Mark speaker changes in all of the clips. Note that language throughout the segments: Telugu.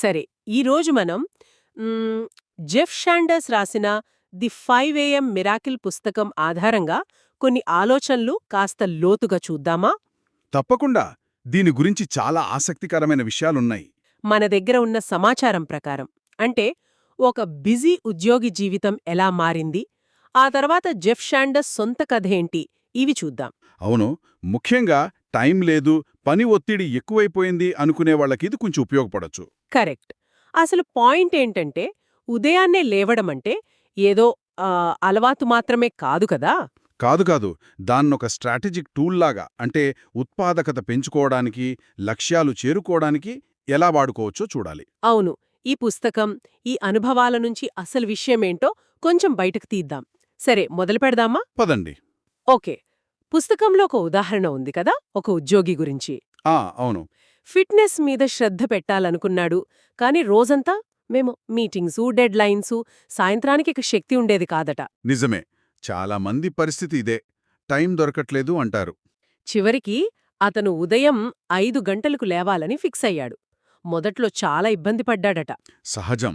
Speaker 1: సరే ఈరోజు మనం జెఫ్ షాండర్స్ రాసిన ది ఫైవ్ ఏఎం మిరాకిల్ పుస్తకం ఆధారంగా కొన్ని ఆలోచనలు కాస్త లోతుగా చూద్దామా?
Speaker 2: తప్పకుండా. దీని గురించి చాలా ఆసక్తికరమైన విషయాలున్నాయి.
Speaker 1: మన దగ్గర ఉన్న సమాచారం ప్రకారం అంటే ఒక బిజీ ఉద్యోగి జీవితం ఎలా మారింది ఆ తర్వాత జెఫ్ షాండర్స్ సొంత కథ ఏంటి ఇవి చూద్దాం.
Speaker 2: అవును ముఖ్యంగా టైం లేదు పని ఒత్తిడి ఎక్కువైపోయింది అనుకునే వాళ్ళకి ఇది కొంచెం ఉపయోగపడొచ్చు.
Speaker 1: కరెక్ట్. అసలు పాయింట్ ఏంటంటే ఉదయాన్నే లేవడమంటే ఏదో ఆ, అలవాటు మాత్రమే కాదు కదా?
Speaker 2: కాదు కాదు దాన్నొక స్ట్రాటజిక్ టూల్లాగా అంటే ఉత్పాదకత పెంచుకోవడానికి లక్ష్యాలు చేరుకోవడానికి ఎలా వాడుకోవచ్చో చూడాలి.
Speaker 1: అవును ఈ పుస్తకం ఈ అనుభవాల నుంచి అసలు విషయమేంటో కొంచెం బయటకు తీద్దాం. సరే మొదలు పెడదామా?
Speaker 2: పదండి.
Speaker 1: ఓకే. పుస్తకంలో ఒక ఉదాహరణ ఉంది కదా ఒక ఉద్యోగి గురించి.
Speaker 2: ఆ అవును.
Speaker 1: ఫిట్నెస్ మీద శ్రద్ధ పెట్టాలనుకున్నాడు కాని రోజంతా మేము మీటింగ్సు డెడ్ లైన్సు సాయంత్రానికి ఇక శక్తి ఉండేది కాదట.
Speaker 2: నిజమే. చాలా మంది పరిస్థితి ఇదే. టైం దొరకట్లేదు అంటారు.
Speaker 1: చివరికి అతను ఉదయం ఐదు గంటలకు లేవాలని ఫిక్స్ అయ్యాడు. మొదట్లో చాలా ఇబ్బంది పడ్డాడట.
Speaker 2: సహజం.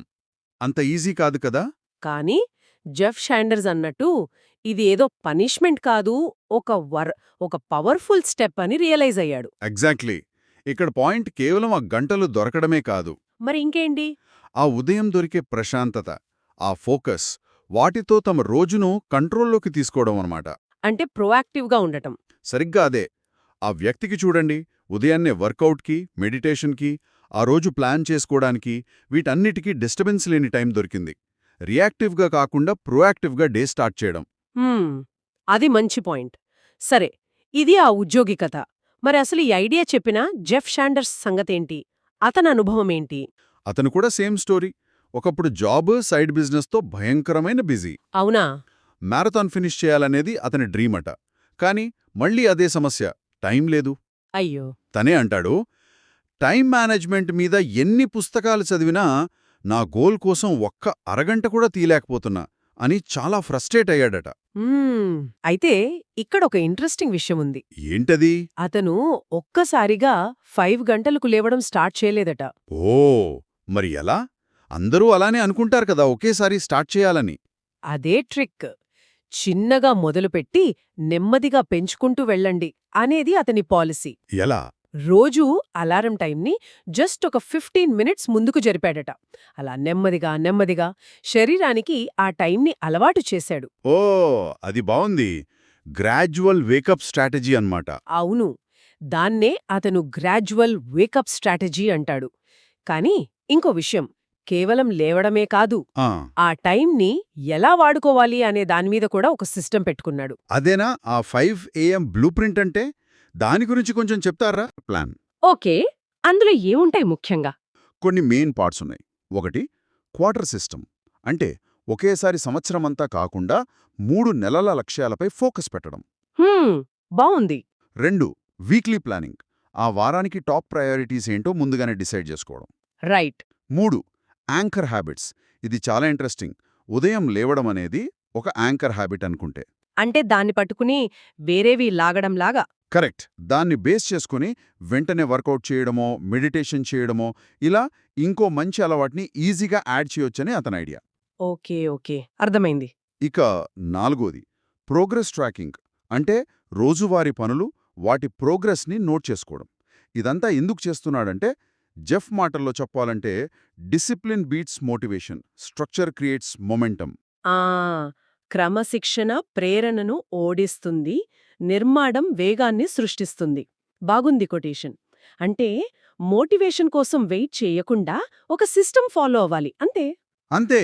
Speaker 2: అంత ఈజీ కాదు కదా?
Speaker 1: కానీ జెఫ్ షాండర్స్ అన్నట్టు ఇది ఏదో పనిష్మెంట్ కాదు ఒక వర్ ఒక పవర్ఫుల్ స్టెప్ అని రియలైజ్ అయ్యాడు.
Speaker 2: ఎగ్జాక్ట్లీ. ఇక్కడ పాయింట్ కేవలం ఆ గంటలు దొరకడమే కాదు.
Speaker 1: మరి ఇంకేంటి?
Speaker 2: ఆ ఉదయం దొరికే ప్రశాంతత ఆ ఫోకస్ వాటితో తమ రోజును కంట్రోల్లోకి తీసుకోవడం అన్నమాట.
Speaker 1: అంటే ప్రొయాక్టివ్గా ఉండటం.
Speaker 2: సరిగ్గా అదే. ఆ వ్యక్తికి చూడండి ఉదయాన్నే వర్కౌట్కి మెడిటేషన్కి ఆ రోజు ప్లాన్ చేసుకోవడానికి వీటన్నిటికీ డిస్టర్బెన్స్ లేని టైం దొరికింది. రియాక్టివ్గా కాకుండా ప్రొయాక్టివ్గా డే స్టార్ట్ చేయడం.
Speaker 1: అది మంచి పాయింట్. సరే ఇది ఆ ఉద్యోగి కథ. మరి అసలు ఈ ఐడియా చెప్పిన జెఫ్ షాండర్స్ సంగతేంటి? అతని అనుభవం ఏంటి?
Speaker 2: అతను కూడా సేమ్ స్టోరీ. ఒకప్పుడు జాబ్ సైడ్ బిజినెస్తో భయంకరమైన బిజీ.
Speaker 1: అవునా?
Speaker 2: మ్యారథాన్ ఫినిష్ చేయాలనేది అతని డ్రీమ్ అట. కానీ మళ్ళీ అదే సమస్య. టైం లేదు.
Speaker 1: అయ్యో!
Speaker 2: తనే అంటాడు టైం మేనేజ్మెంట్ మీద ఎన్ని పుస్తకాలు చదివినా నా గోల్ కోసం ఒక్క అరగంట కూడా తీయలేకపోతున్నా అని చాలా ఫ్రస్ట్రేట్ అయ్యాడట.
Speaker 1: అయితే ఇక్కడ ఒక ఇంట్రెస్టింగ్ విషయం ఉంది
Speaker 2: ఏంటది?
Speaker 1: అతను ఒక్కసారిగా ఫైవ్ గంటలకు లేవడం స్టార్ట్ చేయలేదట.
Speaker 2: ఓ! మరి ఎలా? అందరూ అలానే అనుకుంటారు కదా ఒకేసారి స్టార్ట్ చేయాలని.
Speaker 1: అదే ట్రిక్. చిన్నగా మొదలుపెట్టి నెమ్మదిగా పెంచుకుంటూ వెళ్ళండి అనేది అతని పాలసీ.
Speaker 2: ఎలా?
Speaker 1: రోజూ అలారం టైంని జస్ట్ ఒక ఫిఫ్టీన్ మినిట్స్ ముందుకు జరిపాడట. అలా నెమ్మదిగా నెమ్మదిగా శరీరానికి ఆ టైంని అలవాటు చేశాడు.
Speaker 2: ఓ! అది బావుంది. గ్రాడ్యువల్ వేకప్ స్ట్రాటజీ అన్నమాట.
Speaker 1: అవును. దాన్నే అతను గ్రాడ్యువల్ వేకప్ స్ట్రాటజీ అంటాడు. కానీ ఇంకో విషయం కేవలం లేవడమే కాదు
Speaker 2: ఆ,
Speaker 1: ఆ టైంని ఎలా వాడుకోవాలి అనే దానిమీద కూడా ఒక సిస్టం పెట్టుకున్నాడు.
Speaker 2: అదేనా? ఆ ఫైవ్ ఏఎం బ్లూ ప్రింట్ అంటే? దాని గురించి కొంచెం చెప్తారా? ప్లాన్.
Speaker 1: ఓకే. అందులో ఏముంటాయి ముఖ్యంగా?
Speaker 2: కొన్ని మెయిన్ పార్ట్స్ ఉన్నాయి. ఒకటి క్వార్టర్ సిస్టమ్. అంటే ఒకేసారి సంవత్సరమంతా కాకుండా మూడు నెలల లక్ష్యాలపై ఫోకస్ పెట్టడం.
Speaker 1: బావుంది.
Speaker 2: రెండు వీక్లీ ప్లానింగ్. ఆ వారానికి టాప్ ప్రయారిటీస్ ఏంటో ముందుగానే డిసైడ్ చేసుకోవడం.
Speaker 1: రైట్.
Speaker 2: మూడు యాంకర్ హ్యాబిట్స్. ఇది చాలా ఇంట్రెస్టింగ్. ఉదయం లేవడం అనేది ఒక యాంకర్ హ్యాబిట్ అనుకుంటే.
Speaker 1: అంటే దాన్ని పట్టుకుని వేరేవి లాగడంలాగా.
Speaker 2: కరెక్ట్. దాన్ని బేస్ చేసుకుని వెంటనే వర్కౌట్ చేయడమో మెడిటేషన్ చేయడమో ఇలా ఇంకో మంచి అలవాటుని ఈజీగా యాడ్ చేయొచ్చని అతని ఐడియా.
Speaker 1: Okay okay. అర్థమైంది.
Speaker 2: ఇక నాలుగోది ప్రోగ్రెస్ ట్రాకింగ్. అంటే రోజువారీ పనులు వాటి ప్రోగ్రెస్ని నోట్ చేసుకోవడం. ఇదంతా ఎందుకు చేస్తున్నాడంటే జెఫ్ మాటల్లో చెప్పాలంటే discipline beats motivation structure creates momentum.
Speaker 1: క్రమశిక్షణ ప్రేరణను ఓడిస్తుంది నిర్మాణం వేగాన్ని సృష్టిస్తుంది. బాగుంది కొటేషన్. అంటే మోటివేషన్ కోసం వెయిట్ చేయకుండా ఒక సిస్టమ్ ఫాలో అవ్వాలి అంతే?
Speaker 2: అంతే.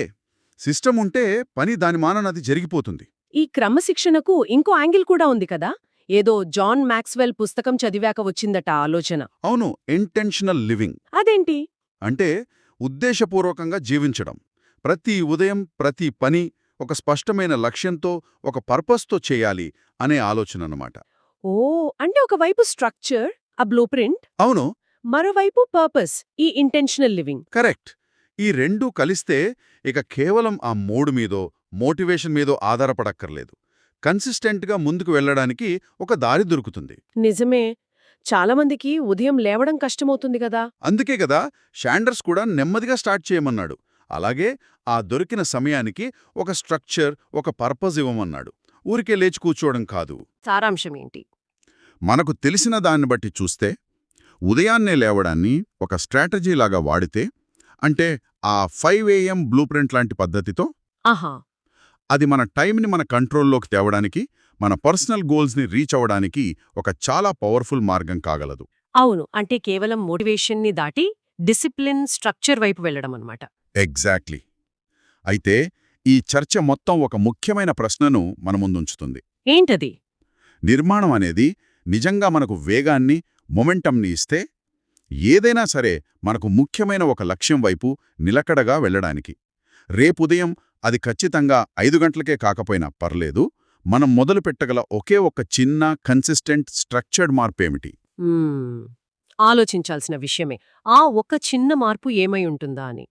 Speaker 2: సిస్టమ్ ఉంటే పని దాని మాననది జరిగిపోతుంది.
Speaker 1: ఈ క్రమశిక్షణకు ఇంకో యాంగిల్ కూడా ఉంది కదా? ఏదో జాన్ మ్యాక్స్వెల్ పుస్తకం చదివాక వచ్చిందట ఆలోచన.
Speaker 2: అవును ఇంటెన్షనల్ లివింగ్.
Speaker 1: అదేంటి?
Speaker 2: అంటే ఉద్దేశపూర్వకంగా జీవించడం. ప్రతి ఉదయం ప్రతి పని ఒక స్పష్టమైన లక్ష్యంతో ఒక పర్పస్తో చేయాలి అనే ఆలోచన అన్నమాట
Speaker 1: ఓ! అంటే ఒకవైపు స్ట్రక్చర్ ఆ బ్లూ ప్రింట్
Speaker 2: అవును.
Speaker 1: మరోవైపు పర్పస్ ఈ ఇంటెన్షనల్ లివింగ్.
Speaker 2: కరెక్ట్. ఈ రెండూ కలిస్తే ఇక కేవలం ఆ మూడు మీదో మోటివేషన్ మీదో ఆధారపడక్కర్లేదు. కన్సిస్టెంట్గా ముందుకు వెళ్ళడానికి ఒక దారి దొరుకుతుంది.
Speaker 1: నిజమే. చాలామందికి ఉదయం లేవడం కష్టమవుతుంది కదా!
Speaker 2: అందుకే కదా షాండర్స్ కూడా నెమ్మదిగా స్టార్ట్ చేయమన్నాడు. అలాగే ఆ దొరికిన సమయానికి ఒక స్ట్రక్చర్ ఒక పర్పస్ ఇవ్వమన్నాడు. ఊరికే లేచి కూర్చోవడం కాదు.
Speaker 1: సారాంశం ఏంటి?
Speaker 2: మనకు తెలిసిన దాన్ని బట్టి చూస్తే ఉదయాన్నే లేవడాన్ని ఒక స్ట్రాటజీలాగా వాడితే అంటే ఆ ఫైవ్ ఏఎం బ్లూ ప్రింట్ లాంటి పద్ధతితో
Speaker 1: ఆహా!
Speaker 2: అది మన టైంని మన కంట్రోల్లోకి తేవడానికి మన పర్సనల్ గోల్స్ని రీచ్ అవ్వడానికి ఒక చాలా పవర్ఫుల్ మార్గం కాగలదు.
Speaker 1: అవును. అంటే కేవలం మోటివేషన్ని దాటి డిసిప్లిన్ స్ట్రక్చర్ వైపు వెళ్ళడం అన్నమాట
Speaker 2: ఎగ్జాక్ట్లీ అయితే ఈ చర్చ మొత్తం ఒక ముఖ్యమైన ప్రశ్నను మన ముందుంచుతుంది.
Speaker 1: ఏంటది?
Speaker 2: నిర్మాణం అనేది నిజంగా మనకు వేగాన్ని మొమెంటంని ఇస్తే ఏదైనా సరే మనకు ముఖ్యమైన ఒక లక్ష్యం వైపు నిలకడగా వెళ్ళడానికి. రేపుదయం అది ఖచ్చితంగా ఐదు గంటలకే కాకపోయినా పర్లేదు మనం మొదలు పెట్టగల ఒకే ఒక చిన్న కన్సిస్టెంట్ స్ట్రక్చర్డ్ మార్పేమిటి.
Speaker 1: ఆలోచించాల్సిన విషయమే. ఆ ఒక్క చిన్న మార్పు ఏమై ఉంటుందా అని.